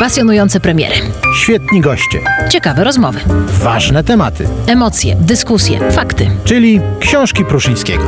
Pasjonujące premiery, Świetni goście, ciekawe rozmowy, ważne tematy, emocje, dyskusje, fakty. czyli książki Pruszyńskiego.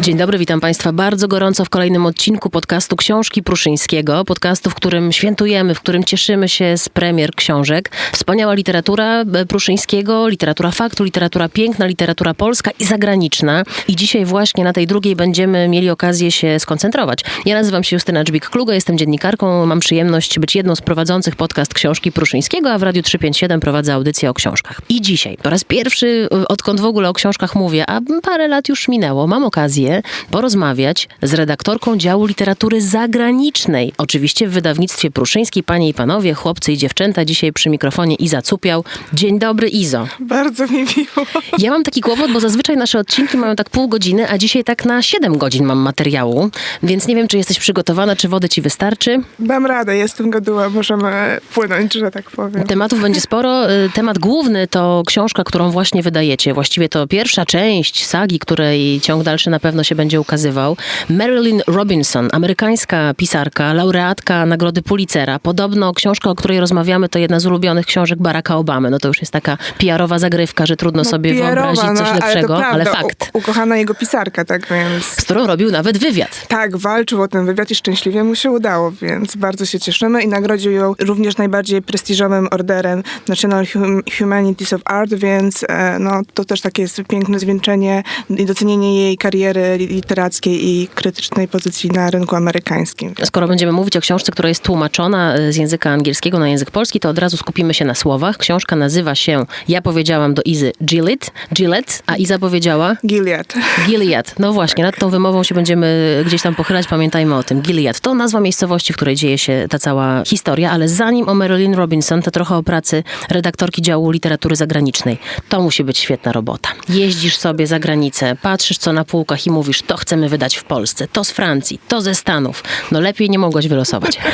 Dzień dobry, witam Państwa bardzo gorąco w kolejnym odcinku podcastu Książki Pruszyńskiego. Podcastu, w którym świętujemy, w którym cieszymy się z premier książek. Wspaniała literatura e, Pruszyńskiego, literatura faktu, literatura piękna, literatura polska i zagraniczna. I dzisiaj właśnie na tej drugiej będziemy mieli okazję się skoncentrować. Ja nazywam się Justyna Dżbik-Kluga, jestem dziennikarką, mam przyjemność być jedną z prowadzących podcast Książki Pruszyńskiego, a w Radiu 357 prowadzę audycję o książkach. I dzisiaj, po raz pierwszy, e, odkąd w ogóle o książkach mówię, a parę lat już minęło, mam okazję porozmawiać z redaktorką działu literatury zagranicznej. Oczywiście w wydawnictwie Pruszyńskiej. Panie i panowie, chłopcy i dziewczęta, dzisiaj przy mikrofonie Iza Cupiał. Dzień dobry, Izo. Bardzo mi miło. Ja mam taki kłopot, bo zazwyczaj nasze odcinki mają tak pół godziny, a dzisiaj tak na 7 godzin mam materiału, więc nie wiem, czy jesteś przygotowana, czy wody ci wystarczy. Dam radę, jestem goduła, możemy płynąć, że tak powiem. Tematów będzie sporo. Y, Temat główny to książka, którą właśnie wydajecie. Właściwie to pierwsza część sagi, której ciąg dalszy na pewno się będzie ukazywał. Marilyn Robinson, amerykańska pisarka, laureatka Nagrody Pulitzera. Podobno książka, o której rozmawiamy, to jedna z ulubionych książek Baracka Obamy. No to już jest taka PR-owa zagrywka, że trudno sobie PR-owa, wyobrazić coś no, lepszego, ale, ale, fakt. U, ukochana jego pisarka, tak więc... Z którą robił nawet wywiad. Tak, walczył o ten wywiad i szczęśliwie mu się udało, więc bardzo się cieszymy i nagrodził ją również najbardziej prestiżowym orderem National Hum- Humanities of Art, więc e, no, to też takie jest piękne zwieńczenie i docenienie jej kariery literackiej i krytycznej pozycji na rynku amerykańskim. Skoro będziemy mówić o książce, która jest tłumaczona y, z języka angielskiego na język polski, to od razu skupimy się na słowach. Książka nazywa się, ja powiedziałam do Izy Gillette, Gillette a Iza powiedziała Gilead. Gilead. No właśnie, nad tą wymową się będziemy gdzieś tam pochylać, pamiętajmy o tym. Gilead to nazwa miejscowości, w której dzieje się ta cała historia, ale zanim o Marilyn Robinson, to trochę o pracy redaktorki działu literatury zagranicznej. To musi być świetna robota. Jeździsz sobie za granicę, patrzysz co na półkach i mówisz, to chcemy wydać w Polsce, to z Francji, to ze Stanów. No lepiej nie mogłaś wylosować.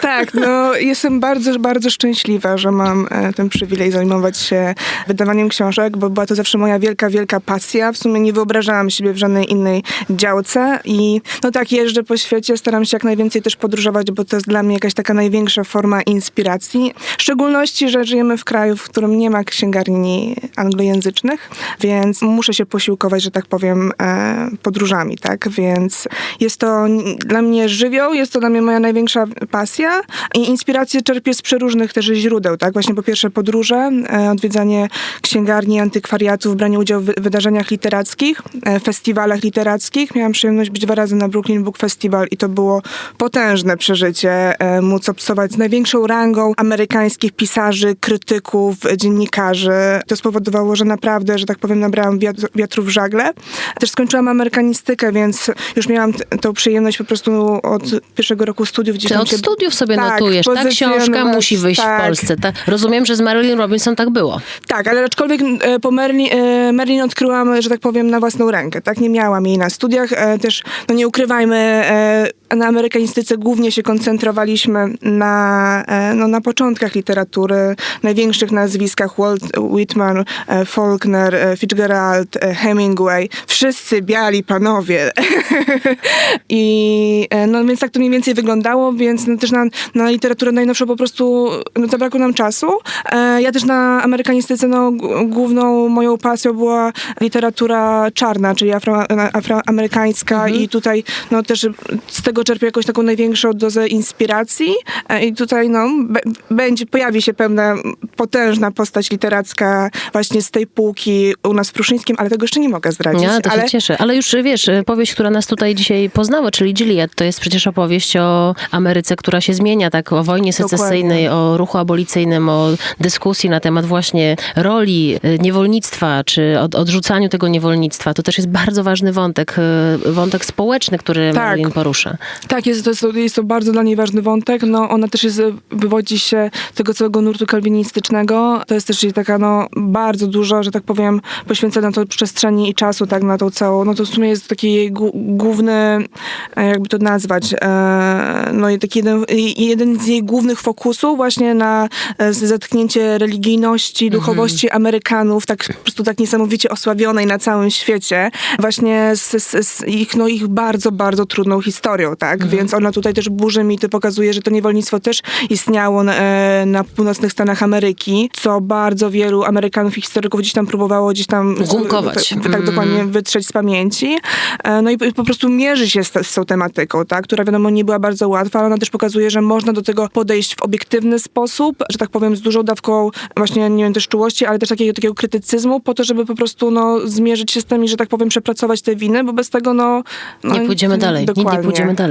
Tak, no jestem bardzo, bardzo szczęśliwa, że mam e, ten przywilej zajmować się wydawaniem książek, bo była to zawsze moja wielka, wielka pasja. W sumie nie wyobrażałam siebie w żadnej innej działce i no tak, jeżdżę po świecie, staram się jak najwięcej też podróżować, bo to jest dla mnie jakaś taka największa forma inspiracji. W szczególności, że żyjemy w kraju, w którym nie ma księgarni anglojęzycznych, więc muszę się posiłkować, że tak powiem, e, podróżami, tak? Więc jest to dla mnie żywioł, jest to dla mnie moja największa pasja i inspirację czerpię z przeróżnych też źródeł, tak? Właśnie po pierwsze podróże, e, odwiedzanie księgarni, antykwariatów, branie udziału w wy- wydarzeniach literackich, e, festiwalach literackich. Miałam przyjemność być dwa razy na Brooklyn Book Festival i to było potężne przeżycie, e, móc obcować z największą rangą amerykańskich pisarzy, krytyków, dziennikarzy. To spowodowało, że naprawdę, że tak powiem, nabrałam wiatr, wiatru w żagle. Też amerykanistykę, więc już miałam tą przyjemność po prostu od pierwszego roku studiów. Gdzieś tam od się- studiów sobie tak, notujesz. Ta książka musi wyjść tak. w Polsce. Ta, rozumiem, że z Marilyn Robinson tak było. Tak, ale aczkolwiek e, po Merlin, e, Merlin odkryłam, że tak powiem, na własną rękę. Tak, nie miałam jej na studiach. E, Też, no nie ukrywajmy, na amerykanistyce głównie się koncentrowaliśmy na, e, no, na początkach literatury, największych nazwiskach Walt Whitman, e, Faulkner, e, Fitzgerald, Hemingway. Wszyscy biali panowie. I no więc tak to mniej więcej wyglądało, więc no, też na, na literaturę najnowszą po prostu no, zabrakło nam czasu. Ja też na amerykanistyce no, główną moją pasją była literatura czarna, czyli afro, afroamerykańska i tutaj no, też z tego czerpię jakąś taką największą dozę inspiracji E, i tutaj no, będzie, pojawi się pewna potężna postać literacka właśnie z tej półki u nas w Pruszyńskim, ale tego jeszcze nie mogę zdradzić. Ja to ale... się cieszę. Ale już wiesz, powieść, która nas tutaj dzisiaj poznała, czyli Gilead, to jest przecież opowieść o Ameryce, która się zmienia, tak? O wojnie secesyjnej, o ruchu abolicyjnym, o dyskusji na temat właśnie roli y, niewolnictwa, czy od, odrzucaniu tego niewolnictwa. To też jest bardzo ważny wątek, wątek społeczny, który Tak. Marilyn porusza. Tak, jest to, jest, to, jest to bardzo dla niej ważny wątek. No, ona też jest, wywodzi się z tego całego nurtu kalwinistycznego. To jest też jej taka, no, bardzo dużo, że tak powiem, poświęcona to przestrzeni i czasu, tak, na tą całą, no to w sumie jest taki jej główny, e, jakby to nazwać, e, no i taki jeden, jeden z jej głównych fokusów właśnie na e, z- zatknięcie religijności, duchowości Amerykanów, tak po prostu tak niesamowicie osławionej na całym świecie, właśnie z, z, z ich, no, ich bardzo, bardzo trudną historią, tak, więc ona tutaj też burzy mity, pokazuje, że to niewolnictwo też istniało na, e, na północnych Stanach Ameryki, co bardzo wielu Amerykanów i historyków gdzieś tam próbowało gdzieś tam Gumkować. tak, tak Mm. dokładnie wytrzeć z pamięci. E, No i po- prostu mierzy się z, z tą tematyką, tak? która wiadomo nie była bardzo łatwa, ale ona też pokazuje, że można do tego podejść w obiektywny sposób, że tak powiem z dużą dawką właśnie, nie wiem, też czułości, ale też takiego, takiego krytycyzmu po to, żeby po prostu no, zmierzyć się z tym i, że tak powiem, przepracować te winy, bo bez tego no... no Nie pójdziemy dalej. Nie, Dokładnie. nie pójdziemy dalej.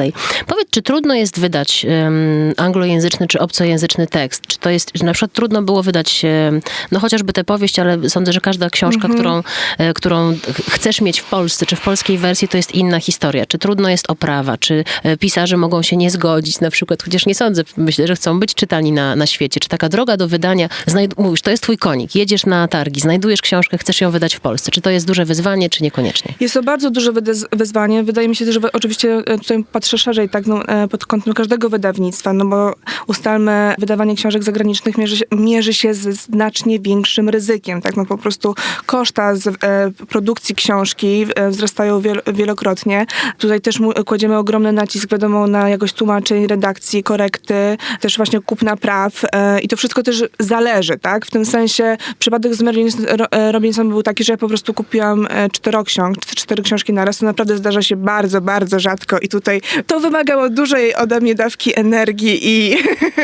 Powiedz, czy trudno jest wydać em, anglojęzyczny czy obcojęzyczny tekst? Czy to jest, że na przykład trudno było wydać, em, no chociażby tę powieść, ale sądzę, że każda książka, Mhm. którą, e, którą ch- chcesz mieć w Polsce, czy w polskiej wersji, to jest inna historia. Czy trudno jest oprawa? Czy e, pisarze mogą się nie zgodzić na przykład, chociaż nie sądzę, myślę, że chcą być czytani na, na świecie. Czy taka droga do wydania, mówisz, to jest twój konik, jedziesz na targi, znajdujesz książkę, chcesz ją wydać w Polsce. Czy to jest duże wyzwanie, czy niekoniecznie? Jest to bardzo duże wyzwanie. Wydaje mi się, że oczywiście e, tutaj patrzę szerzej, tak, no, e, pod kątem każdego wydawnictwa, no bo ustalmy, wydawanie książek zagranicznych mierzy się, mierzy się ze znacznie większym ryzykiem, tak, no po prostu koszta z, e, produkcji książki e, wzrastają wiel- wielokrotnie. Tutaj też mu, kładziemy ogromny nacisk, wiadomo, na jakość tłumaczeń, redakcji, korekty, też właśnie kupna praw e, i to wszystko też zależy, tak, w tym sensie przypadek z Marilyn e, Robinson był taki, że ja po prostu kupiłam e, czteroksiąg, czy cztery książki naraz, to naprawdę zdarza się bardzo, bardzo rzadko i tutaj to wymagało dużej ode mnie dawki energii i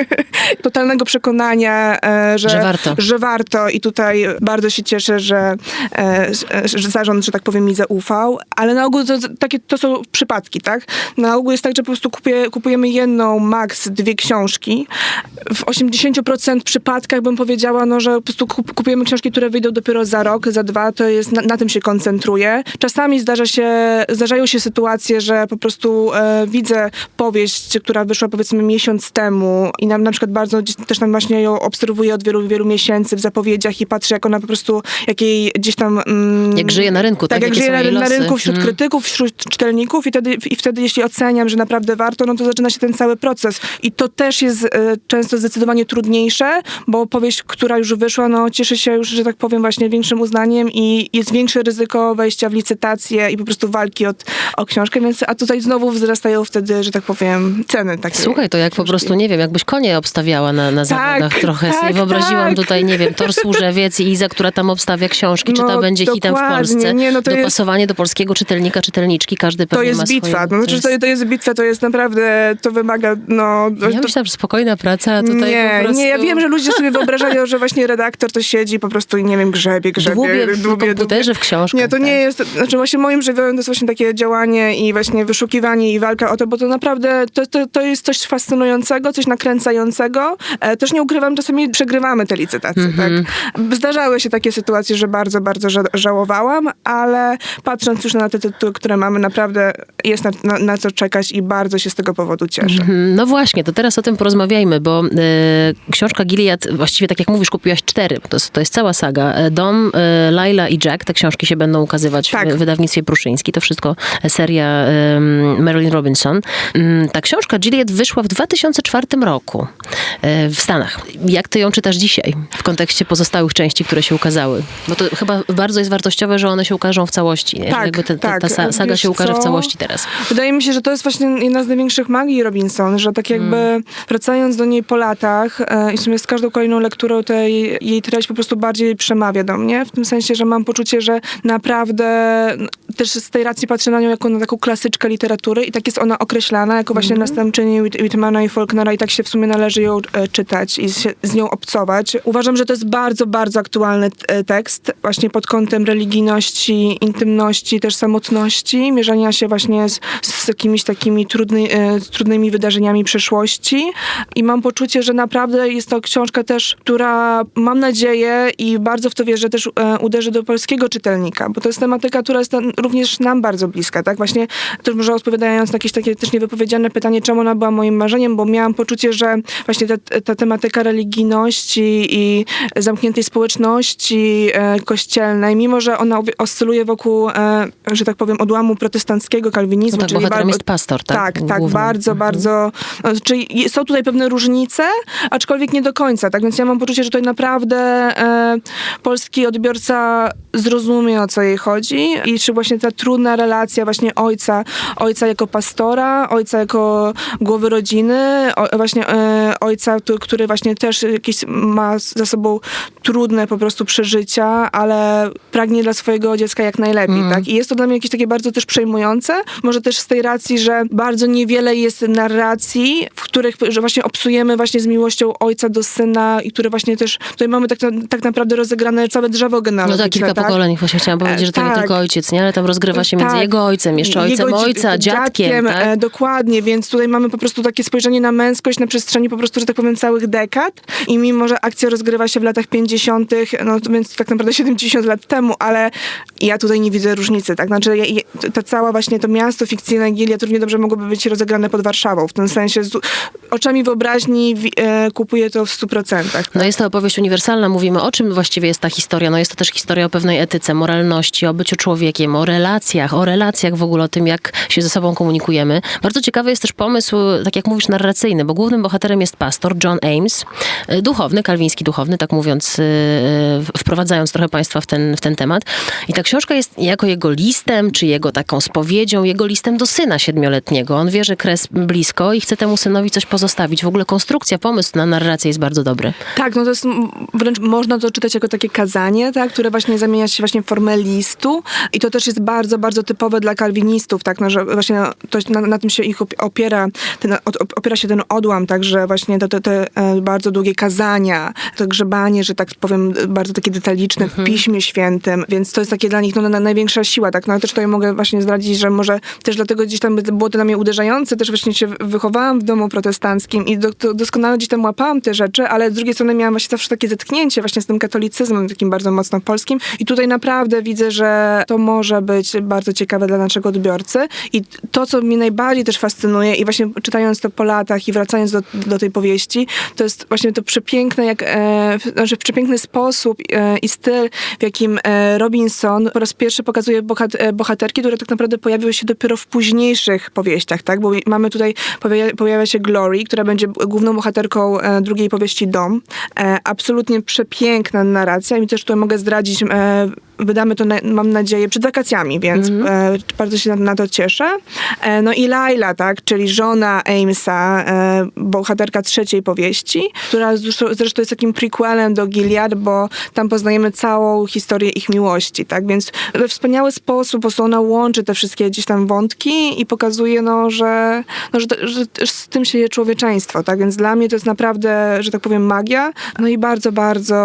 totalnego przekonania, e, że, Że warto. że warto i tutaj bardzo się cieszę, że, e, że zarząd, że tak powiem, mi zaufał, ale na ogół to, takie, to są przypadki, tak? Na ogół jest tak, że po prostu kupię, kupujemy jedną, max dwie książki. W 80% przypadkach bym powiedziała, no, że po prostu kup, kupujemy książki, które wyjdą dopiero za rok, za dwa, to jest, na, na tym się koncentruję. Czasami zdarza się, zdarzają się sytuacje, że po prostu e, widzę powieść, która wyszła powiedzmy miesiąc temu i nam na przykład bardzo też tam właśnie ją obserwuję od wielu, wielu miesięcy w zapowiedziach i patrzę, jak ona po prostu, jakiej gdzieś tam... Mm, Jak żyje na rynku, tak? tak, jak żyje na, jej na rynku wśród Mm. krytyków, wśród czytelników i wtedy, i wtedy jeśli oceniam, że naprawdę warto, no to zaczyna się ten cały proces. I to też jest e, często zdecydowanie trudniejsze, bo powieść, która już wyszła, no cieszy się już, że tak powiem, właśnie większym uznaniem i jest większe ryzyko wejścia w licytację i po prostu walki od, o książkę, więc a tutaj znowu wzrastają wtedy, że tak powiem, ceny takie. Słuchaj, to jak po prostu, nie wiem, jakbyś konie obstawiała na, na zawodach trochę. tak, sobie wyobraziłam tak. tutaj, nie wiem, Tor Służewiec i Iza, która tam obstawia książki, czy No, to będzie hitem w. Polsce. Nie, no to jest- Dopasowanie do polskiego czytelnika, czytelniczki, każdy To pewnie jest ma bitwa, swoje... no, znaczy, to, to jest bitwa, to jest naprawdę, to wymaga, no... Ja to, myślałam, że spokojna praca, a tutaj nie, po prostu... nie, ja wiem, że ludzie sobie wyobrażają, że właśnie redaktor to siedzi po prostu i nie wiem, grzebie, grzebie. Dłubie w komputerze, w książkach, Nie, to tak. nie jest, znaczy właśnie moim żywiołem to jest właśnie takie działanie i właśnie wyszukiwanie i walka o to, bo to naprawdę, to, to, to jest coś fascynującego, coś nakręcającego. E, też nie ukrywam, czasami przegrywamy te licytacje, Mhm. tak. Zdarzały się takie sytuacje, że bardzo, bardzo ża- żałowałam, ale patrząc już na te tytuły, które mamy, naprawdę jest na, na, na co czekać i bardzo się z tego powodu cieszę. Mhm, No właśnie, to teraz o tym porozmawiajmy, bo e, książka Gilead, właściwie tak jak mówisz, kupiłaś cztery, to jest, to jest cała saga. E, Dom, e, Laila i Jack, te książki się będą ukazywać Tak. w wydawnictwie Pruszyński, to wszystko seria e, Marilyn Robinson. Mm, Ta książka Gilead wyszła w 2004 roku e, w Stanach. Jak ty ją czytasz dzisiaj w kontekście pozostałych części, które się ukazały? Bo to chyba bardzo jest wartościowe, że one się ukażą w całości, nie? Tak, jakby te, tak. ta sa- saga Wiesz się ukaże w co? całości teraz. Wydaje mi się, że to jest właśnie jedna z największych magii Robinson, że tak jakby Mm. wracając do niej po latach e, i w sumie z każdą kolejną lekturą tej, jej treść po prostu bardziej przemawia do mnie, w tym sensie, że mam poczucie, że naprawdę też z tej racji patrzę na nią jako na taką klasyczkę literatury i tak jest ona określana, jako właśnie Mhm. następczyni Whit- Whitmana i Faulknera i tak się w sumie należy ją e, czytać i się, z nią obcować. Uważam, że to jest bardzo, bardzo aktualny e, tekst, właśnie pod kątem religijności, intymności, też samotności, mierzenia się właśnie z, z jakimiś takimi trudny, e, trudnymi wydarzeniami przeszłości i mam poczucie, że naprawdę jest to książka też, która mam nadzieję i bardzo w to wierzę, też e, uderzy do polskiego czytelnika, bo to jest tematyka, która jest tam również nam bardzo bliska, tak? Właśnie też może odpowiadając na jakieś takie też niewypowiedziane pytanie, czemu ona była moim marzeniem, bo miałam poczucie, że właśnie ta, ta tematyka religijności i zamkniętej społeczności e, kościelnej, mimo że ona oscyluje wokół, e, że tak powiem, odłamu protestanckiego kalwinizmu. No tak, czyli bar- jest pastor, tak? Tak, tak, bardzo, bardzo. no, Czyli są tutaj pewne różnice, aczkolwiek nie do końca, tak? Więc ja mam poczucie, że tutaj naprawdę e, polski odbiorca zrozumie, o co jej chodzi i czy właśnie ta trudna relacja właśnie ojca, ojca jako pastora, ojca jako głowy rodziny, o, właśnie e, ojca, który, który właśnie też jakieś ma za sobą trudne po prostu przeżycia, ale pragnie dla swojego dziecka jak najlepiej, tak? I jest to dla mnie jakieś takie bardzo też przejmujące, może też z tej racji, że bardzo niewiele jest narracji, w których że właśnie obsujemy właśnie z miłością ojca do syna i które właśnie też, tutaj mamy tak, tak naprawdę rozegrane całe drzewo No genealogiczne, tak, kilka tak? pokoleń. Właśnie chciałam powiedzieć, że to nie tak. tylko ojciec, nie? Ale tam rozgrywa się między Tak. jego ojcem, jeszcze ojcem Jego ojca, dziadkiem, tak? e, dokładnie, więc tutaj mamy po prostu takie spojrzenie na męskość na przestrzeni po prostu, że tak powiem, całych dekad i mimo, że akcja rozgrywa się w latach 50., no to więc tak naprawdę 70 lat temu, ale ja tutaj nie widzę różnicy, tak? Znaczy ja, ja, ta cała właśnie to miasto fikcyjne Gilead równie dobrze mogłoby być rozegrane pod Warszawą, w tym sensie z, oczami wyobraźni wi- e, kupuję to w 100%. Tak? No jest to opowieść uniwersalna. Mówimy, o czym właściwie jest ta historia. No jest to też historia o pewnej etyce, moralności, o byciu człowiekiem, o relacjach, o relacjach w ogóle, o tym, jak się ze sobą Bardzo ciekawy jest też pomysł, tak jak mówisz, narracyjny, bo głównym bohaterem jest pastor John Ames, y, duchowny, kalwiński duchowny, tak mówiąc, y, wprowadzając trochę państwa w ten, w ten temat. I ta książka jest jako jego listem, czy jego taką spowiedzią, jego listem do syna siedmioletniego. On wie, że kres blisko i chce temu synowi coś pozostawić. W ogóle konstrukcja, pomysł na narrację jest bardzo dobry. Tak, no to jest wręcz można to czytać jako takie kazanie, tak, które właśnie zamienia się właśnie w formę listu i to też jest bardzo, bardzo typowe dla kalwinistów, tak, no, że właśnie to, na, na tym się ich op- opiera, ten, opiera się ten odłam, tak, że właśnie te, te, te bardzo długie kazania, to grzebanie, że tak powiem, bardzo takie detaliczne w Piśmie Świętym, więc to jest takie dla nich no, na, największa siła, tak, no ale też tutaj mogę właśnie zdradzić, że może też dlatego gdzieś tam było to dla mnie uderzające, też właśnie się wychowałam w domu protestanckim i do, do, doskonale gdzieś tam łapałam te rzeczy, ale z drugiej strony miałam właśnie zawsze takie zetknięcie właśnie z tym katolicyzmem takim bardzo mocno polskim i tutaj naprawdę widzę, że to może być bardzo ciekawe dla naszego odbiorcy i to, co mnie najbardziej też fascynuje i właśnie czytając to po latach i wracając do, do tej powieści, to jest właśnie to przepiękne, jak, e, znaczy przepiękny sposób e, i styl, w jakim e, Robinson po raz pierwszy pokazuje bohat, e, bohaterki, które tak naprawdę pojawiły się dopiero w późniejszych powieściach, tak? Bo mamy tutaj, pojawia, pojawia się Glory, która będzie główną bohaterką e, drugiej powieści Dom. E, absolutnie przepiękna narracja i też tutaj mogę zdradzić, wydamy to, na, mam nadzieję, przed wakacjami, więc e, bardzo się na, na to cieszę. E, no i Laila, tak, czyli żona Amesa, e, bohaterka trzeciej powieści, która zresztą, jest takim prequelem do Gilead, bo tam poznajemy całą historię ich miłości, tak, więc we wspaniały sposób po prostu ona łączy te wszystkie gdzieś tam wątki i pokazuje, no, że, no, że, że też z tym się je człowieczeństwo, tak, więc dla mnie to jest naprawdę, że tak powiem, magia, no i bardzo, bardzo,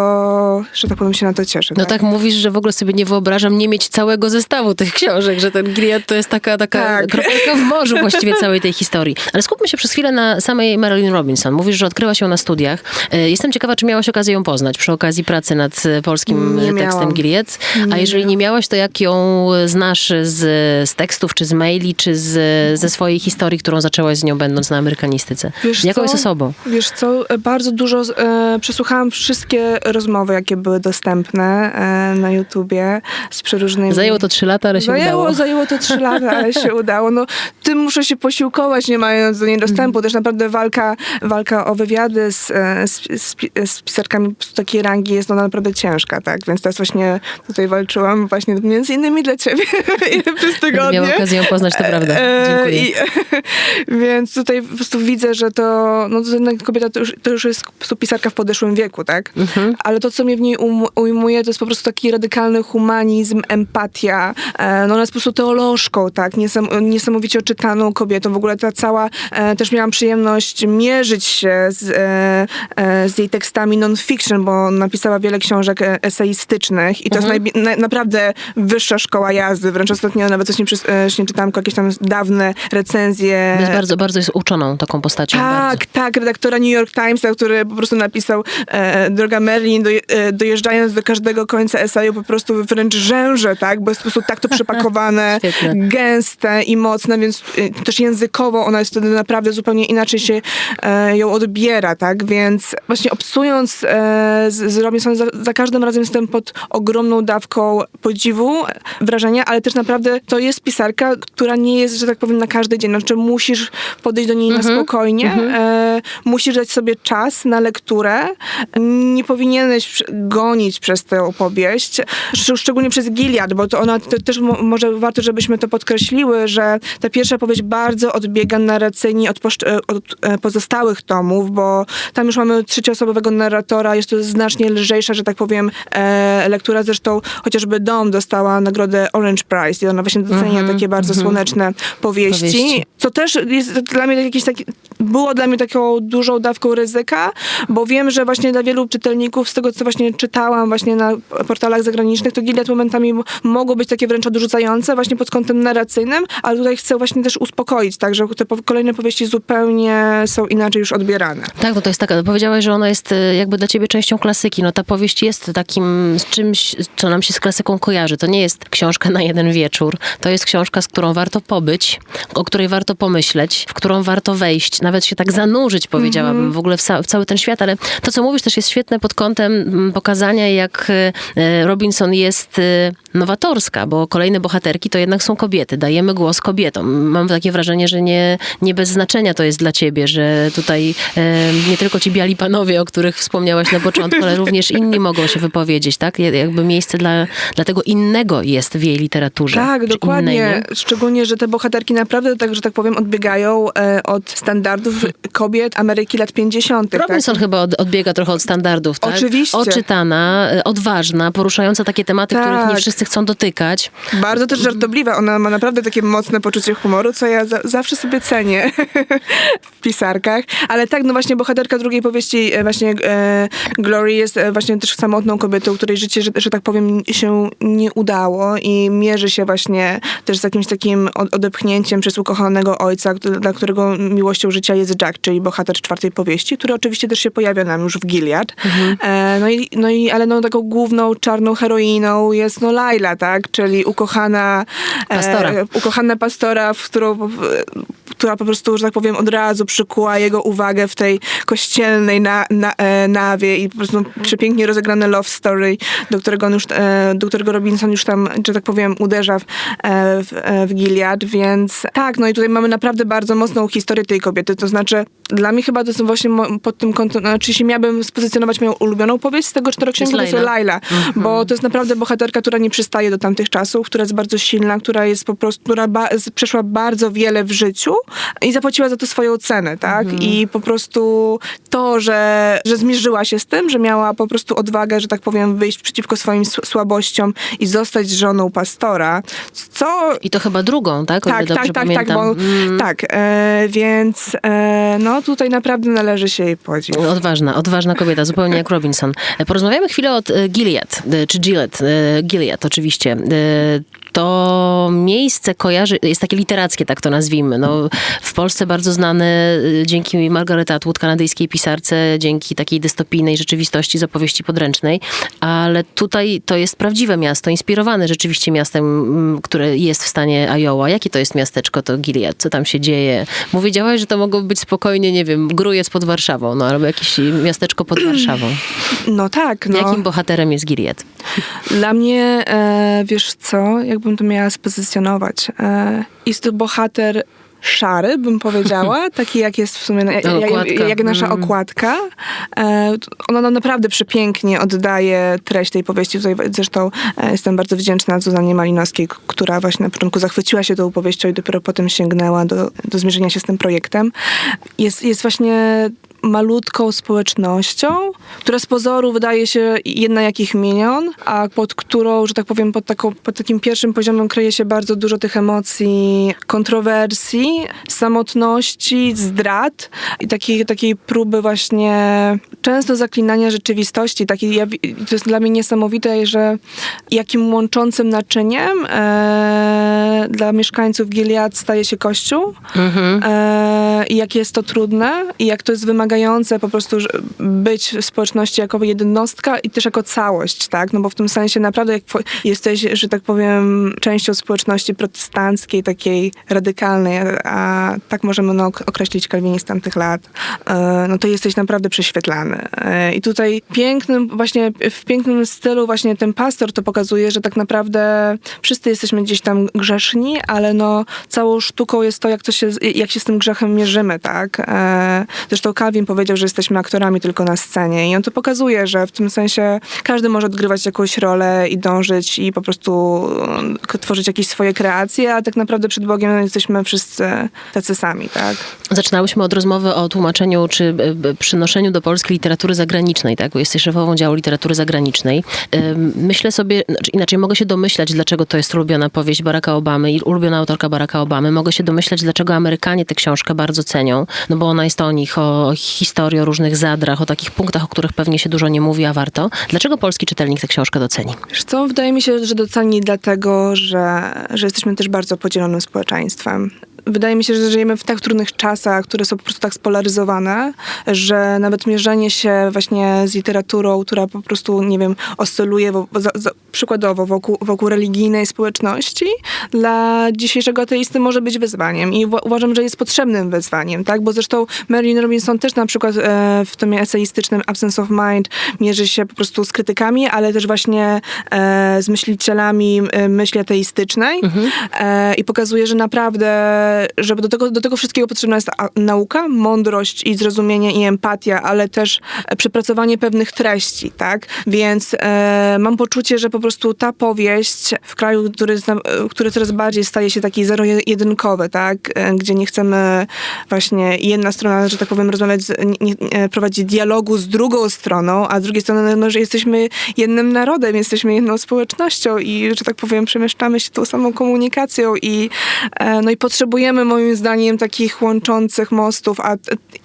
że tak powiem, się na to cieszę. No tak mówisz, że w ogóle sobie nie wyobrażam nie mieć całego zestawu tych książek, że ten Gilead to jest taka, taka Tak. kropelka w morzu właściwie całej tej historii. Ale skupmy się przez chwilę na samej Marilyn Robinson. Mówisz, że odkryła się na studiach. E, Jestem ciekawa, czy miałaś okazję ją poznać przy okazji pracy nad e, polskim Nie tekstem miałam. Gilead. A jeżeli nie miałaś, to jak ją znasz z, z tekstów, czy z maili, czy z, ze swojej historii, którą zaczęłaś z nią będąc na amerykanistyce? Wiesz Jaką co? jest osobą? Wiesz co, bardzo dużo e, przesłuchałam wszystkie rozmowy, jakie były dostępne e, na YouTubie z przeróżnymi... Zajęło to trzy lata, ale się zajęło, udało. Zajęło to trzy lata, ale się udało. No, tym muszę się posiłkować, nie mając do niej Mhm. dostępu. Też naprawdę walka, walka o wywiady z, e, z, z, pi- z pisarkami takiej rangi jest no, naprawdę ciężka, tak? Więc teraz właśnie tutaj walczyłam właśnie między innymi dla ciebie przez tygodnie. Miałam okazję ją poznać, to prawda. E, Dziękuję. I, więc tutaj po prostu widzę, że to, no to kobieta to już, to już jest po prostu pisarka w podeszłym wieku, tak? Mhm. Ale to, co mnie w niej um, ujmuje, to jest po prostu taki radykalny humanizm, empatia. E, no ona jest po prostu teolożką, tak? Niesam, niesamowicie oczytaną kobietą. W ogóle ta cała, e, też miałam przyjemność mierzyć się z, e, z jej tekstami non-fiction, bo napisała wiele książek eseistycznych i to jest najbi- na, naprawdę wyższa szkoła jazdy. Wręcz ostatnio nawet coś nie, e, nie czytałam, jakieś tam dawne recenzje. Jest bardzo, bardzo jest uczoną taką postacią. bardzo. Tak, tak, redaktora New York Timesa, który po prostu napisał e, Droga Merlin, doje, dojeżdżając do każdego końca eseju, po prostu prostu wręcz rzęże, tak? Bo jest po prostu tak to przepakowane, gęste i mocne, więc y, też językowo ona jest wtedy naprawdę zupełnie inaczej się e, ją odbiera, tak? Więc właśnie obcując e, z, z Robinson za, za każdym razem jestem pod ogromną dawką podziwu, wrażenia, ale też naprawdę to jest pisarka, która nie jest, że tak powiem, na każdy dzień. Znaczy musisz podejść do niej na spokojnie, e, musisz dać sobie czas na lekturę. Nie powinieneś gonić przez tę opowieść, szczególnie przez Gilead, bo to ona to też mo- może warto, żebyśmy to podkreśliły, że ta pierwsza powieść bardzo odbiega narracyjnie od, e, od e, pozostałych tomów, bo tam już mamy trzecioosobowego narratora, jest to znacznie lżejsza, że tak powiem, e, lektura. Zresztą chociażby Dom dostała nagrodę Orange Prize i ona właśnie docenia takie bardzo słoneczne powieści, Powieści. Co też jest dla mnie było dla mnie taką dużą dawką ryzyka, bo wiem, że właśnie dla wielu czytelników, z tego co właśnie czytałam właśnie na portalach zagranicznych, to Gilead momentami mogło być takie wręcz odrzucające właśnie pod kątem narracyjnym, ale tutaj chcę właśnie też uspokoić, tak, że te kolejne powieści zupełnie są inaczej już odbierane. Tak, no to jest taka, powiedziałaś, że ona jest e, jakby dla ciebie częścią klasyki. No ta powieść jest takim czymś, co nam się z klasyką kojarzy. To nie jest książka na jeden wieczór. To jest książka, z którą warto pobyć, o której warto pomyśleć, w którą warto wejść, nawet się tak zanurzyć, powiedziałabym, w ogóle w, w cały ten świat. Ale to, co mówisz, też jest świetne pod kątem mm, pokazania, jak e, Robinson jest e, nowatorska, bo kolejne bohaterki to jednak są kobiety. Dajemy głos kobietom. Mam takie wrażenie, że nie, nie bez znaczenia to jest dla ciebie, że tutaj e, nie tylko ci biali panowie, o których wspomniałaś na początku, ale również inni mogą się wypowiedzieć, tak? Jakby miejsce dla, dla tego innego jest w jej literaturze. Tak, dokładnie. Innej, nie? Szczególnie, że te bohaterki naprawdę, tak, że tak powiem, odbiegają e, od standardów kobiet Ameryki lat 50. Robinson tak? chyba od, odbiega trochę od standardów, tak? Oczywiście. Oczytana, e, odważna, poruszająca takie tematy, których nie Tak. wszyscy chcą dotykać. Bardzo też żartobliwa. Ona ma naprawdę takie mocne poczucie humoru, co ja za, zawsze sobie cenię w pisarkach. Ale tak, no właśnie bohaterka drugiej powieści, e, właśnie e, Glory jest właśnie też samotną kobietą, której życie, że, że tak powiem, się nie udało i mierzy się właśnie też z jakimś takim od- odepchnięciem przez ukochanego ojca, dla którego miłością życia jest Jack, czyli bohater czwartej powieści, który oczywiście też się pojawia nam już w Gilead. E, no, i, no i, ale no taką główną czarną heroiną jest no Laila, tak? Czyli ukochana Pastora. E, ukochana pastora, w którą, w, która po prostu, że tak powiem, od razu przykuła jego uwagę w tej kościelnej na, na, e, nawie i po prostu przepięknie rozegrane love story, do którego, on już, e, do którego Robinson już tam, że tak powiem, uderza w, e, w, e, w Gilead, więc tak, no i tutaj mamy naprawdę bardzo mocną historię tej kobiety, to znaczy dla mnie chyba to są właśnie pod tym kątem, znaczy jeśli miałabym spozycjonować moją ulubioną powieść z tego czteroksięgu, to jest Laila. Laila, bo to jest naprawdę bohaterka, która nie przystaje do tamtych czasów, która jest bardzo silna, która jest po prostu, która ba- przeszła bardzo wiele w życiu i zapłaciła za to swoją cenę, tak? I po prostu to, że, że zmierzyła się z tym, że miała po prostu odwagę, że tak powiem, wyjść przeciwko swoim słabościom i zostać żoną pastora, co I to chyba drugą, tak? O tak, tak, tak, tak, bo, Mm. tak, e, więc e, no tutaj naprawdę należy się jej podziw. Odważna, odważna kobieta, zupełnie jak Robinson. E, Porozmawiamy chwilę o e, Gilead, e, czy Gilead, Gilead oczywiście. To miejsce kojarzy, jest takie literackie, tak to nazwijmy. No, w Polsce bardzo znane e, dzięki Margaret Atwood, kanadyjskiej pisarce, dzięki takiej dystopijnej rzeczywistości z opowieści podręcznej, ale tutaj to jest prawdziwe miasto, inspirowane rzeczywiście miastem, mm, które jest w stanie Iowa. Jakie to jest miasteczko, to Gilead? Co tam się dzieje? Powiedziałaś, że to mogło być spokojnie, nie wiem, Grujec pod Warszawą, no albo jakieś miasteczko pod Warszawą. No tak, no. Jakim bohaterem jest Gilead? Dla mnie, e, wiesz co, jakbym to miała spozycjonować, e, jest to bohater szary, bym powiedziała, taki jak jest w sumie, jak, jak, jak nasza Mm. okładka. E, ona nam naprawdę przepięknie oddaje treść tej powieści. Tutaj zresztą e, jestem bardzo wdzięczna Zuzannie Malinowskiej, która właśnie na początku zachwyciła się tą powieścią i dopiero potem sięgnęła do, do zmierzenia się z tym projektem. Jest, jest właśnie malutką społecznością, która z pozoru wydaje się jedna jak ich milion, a pod którą, że tak powiem, pod, taką, pod takim pierwszym poziomem kryje się bardzo dużo tych emocji, kontrowersji, samotności, zdrad i takiej, takiej próby właśnie często zaklinania rzeczywistości. Taki, ja, to jest dla mnie niesamowite, że jakim łączącym naczyniem e, dla mieszkańców Gilead staje się Kościół Mhm. e, i jak jest to trudne i jak to jest wymagające po prostu być w społeczności jako jednostka i też jako całość, tak? No bo w tym sensie naprawdę jak jesteś, że tak powiem, częścią społeczności protestanckiej, takiej radykalnej, a, tak możemy no, ok- określić Kalwinizm tamtych lat, e, no to jesteś naprawdę prześwietlany. E, I tutaj pięknym, właśnie w pięknym stylu właśnie ten pastor to pokazuje, że tak naprawdę wszyscy jesteśmy gdzieś tam grzeszni, ale no całą sztuką jest to, jak, to się, jak się z tym grzechem mierzymy, tak? E, Zresztą Calvin powiedział, że jesteśmy aktorami tylko na scenie i on to pokazuje, że w tym sensie każdy może odgrywać jakąś rolę i dążyć i po prostu tworzyć jakieś swoje kreacje, a tak naprawdę przed Bogiem jesteśmy wszyscy tacy sami, tak? Zaczynałyśmy od rozmowy o tłumaczeniu czy e, przynoszeniu do Polski literatury zagranicznej, tak? Bo jesteś szefową działu literatury zagranicznej. Myślę sobie, znaczy inaczej mogę się domyślać, dlaczego to jest ulubiona powieść Baracka Obamy i ulubiona autorka Baracka Obamy. Mogę się domyślać, dlaczego Amerykanie tę książkę bardzo cenią, no bo ona jest o nich, o historii, o różnych zadrach, o takich punktach, o których pewnie się dużo nie mówi, a warto. Dlaczego polski czytelnik tę książkę doceni? Wiesz co, wydaje mi się, że doceni dlatego, że, że jesteśmy też bardzo podzielonym społeczeństwem. Wydaje mi się, że żyjemy w tak trudnych czasach, które są po prostu tak spolaryzowane, że nawet mierzenie się właśnie z literaturą, która po prostu, nie wiem, oscyluje wo, za, za, przykładowo wokół, wokół religijnej społeczności, dla dzisiejszego ateisty może być wyzwaniem. I uwa- uważam, że jest potrzebnym wyzwaniem, tak? Bo zresztą Marilyn Robinson też na przykład e, w tomie eseistycznym Absence of Mind mierzy się po prostu z krytykami, ale też właśnie e, z myślicielami e, myśli ateistycznej e, i pokazuje, że naprawdę, żeby do tego, do tego wszystkiego potrzebna jest nauka, mądrość i zrozumienie i empatia, ale też e, przepracowanie pewnych treści, tak? Więc e, mam poczucie, że po prostu ta powieść w kraju, który, e, który coraz bardziej staje się taki zero-jedynkowy, tak? E, Gdzie nie chcemy właśnie jedna strona, że tak powiem, rozmawiać, z, nie, nie, prowadzić dialogu z drugą stroną, a z drugiej strony, no, że jesteśmy jednym narodem, jesteśmy jedną społecznością i, że tak powiem, przemieszczamy się tą samą komunikacją i, e, no i potrzebujemy moim zdaniem takich łączących mostów, a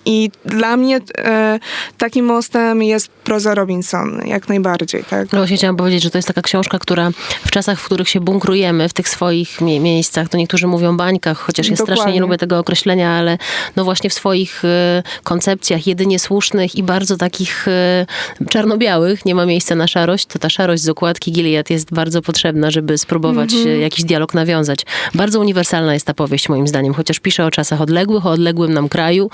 i dla mnie e, takim mostem jest proza Robinson, jak najbardziej, tak? No właśnie chciałam powiedzieć, że to jest taka książka, która w czasach, w których się bunkrujemy, w tych swoich mie- miejscach, to niektórzy mówią bańkach, chociaż ja strasznie Dokładnie. nie lubię tego określenia, ale no właśnie w swoich e, koncepcjach jedynie słusznych i bardzo takich e, czarno-białych, nie ma miejsca na szarość, to ta szarość z okładki Gilead jest bardzo potrzebna, żeby spróbować Mhm. e, jakiś dialog nawiązać. Bardzo uniwersalna jest ta powieść moim zdaniem, chociaż pisze o czasach odległych, o odległym nam kraju,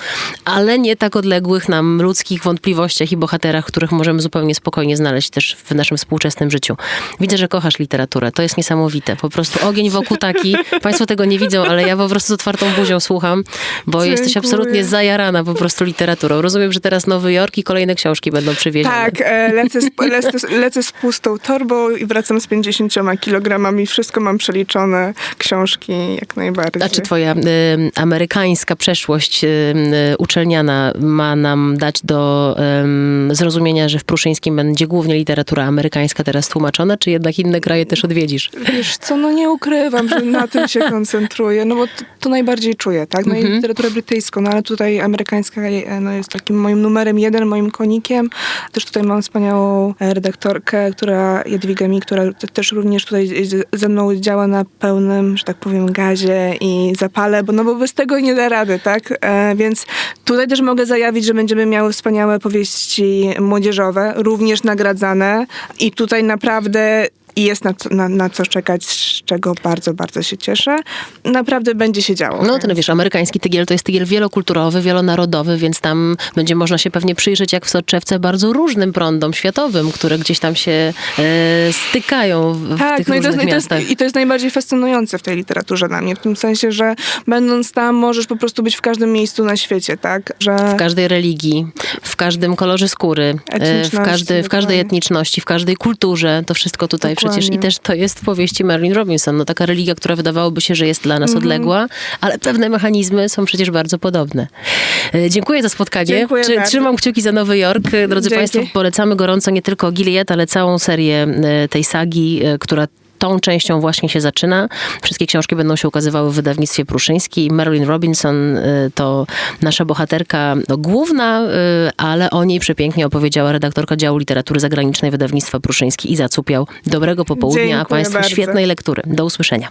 ale nie tak odległych nam ludzkich wątpliwościach i bohaterach, których możemy zupełnie spokojnie znaleźć też w naszym współczesnym życiu. Widzę, że kochasz literaturę. To jest niesamowite. Po prostu ogień wokół taki. Państwo tego nie widzą, ale ja po prostu z otwartą buzią słucham, bo jesteś Dziękuję. absolutnie zajarana po prostu literaturą. Rozumiem, że teraz Nowy Jork i kolejne książki będą przywiezione. Tak, e, lecę z, lecę, lecę z pustą torbą i wracam z 50 kilogramami. Wszystko mam przeliczone, książki jak najbardziej. A czy twoja y, amerykańska przeszłość y, y, uczelniana ma nam dać do ym, zrozumienia, że w Pruszyńskim będzie głównie literatura amerykańska teraz tłumaczona, czy jednak inne kraje też odwiedzisz? Wiesz co, no nie ukrywam, że na tym się koncentruję, no bo to, to najbardziej czuję, tak? No Mhm. i literaturę brytyjską, no ale tutaj amerykańska e, no, jest takim moim numerem jeden, moim konikiem. Też tutaj mam wspaniałą e, redaktorkę, która, Jadwiga Mi, która te- też również tutaj ze mną działa na pełnym, że tak powiem, gazie i zapale, bo no bo bez tego nie da rady, tak? E, więc tutaj też mogę zajawić, że będziemy miały wspaniałe powieści młodzieżowe, również nagradzane. I tutaj naprawdę i jest na, co- na, na co czekać, z czego bardzo, bardzo się cieszę. Naprawdę będzie się działo. No to no wiesz, amerykański tygiel to jest tygiel wielokulturowy, wielonarodowy, więc tam będzie można się pewnie przyjrzeć jak w soczewce bardzo różnym prądom światowym, które gdzieś tam się e, stykają w, w Tak, tych no i to, różnych jest, i, to miastach. jest, i to jest najbardziej fascynujące w tej literaturze dla mnie, w tym sensie, że będąc tam możesz po prostu być w każdym miejscu na świecie, tak? Że w każdej religii, w każdym kolorze skóry, e, w, każdy, w każdej etniczności, w każdej kulturze. To wszystko tutaj Dokładnie. Przecież i też to jest w powieści Marilyn Robinson. No taka religia, która wydawałoby się, że jest dla Mhm. nas odległa, ale pewne mechanizmy są przecież bardzo podobne. E, Dziękuję za spotkanie. Dziękuję. Trzymam kciuki za Nowy Jork. E, Drodzy Dzięki. Państwo, polecamy gorąco nie tylko Gilead, ale całą serię e, tej sagi, która tą częścią właśnie się zaczyna. Wszystkie książki będą się ukazywały w wydawnictwie Pruszyński. Marilyn Robinson y, to nasza bohaterka no, główna, y, ale o niej przepięknie opowiedziała redaktorka działu literatury zagranicznej wydawnictwa Pruszyński Iza Cupiał. Dobrego popołudnia, a Dziękuję Państwu bardzo. świetnej lektury. Do usłyszenia.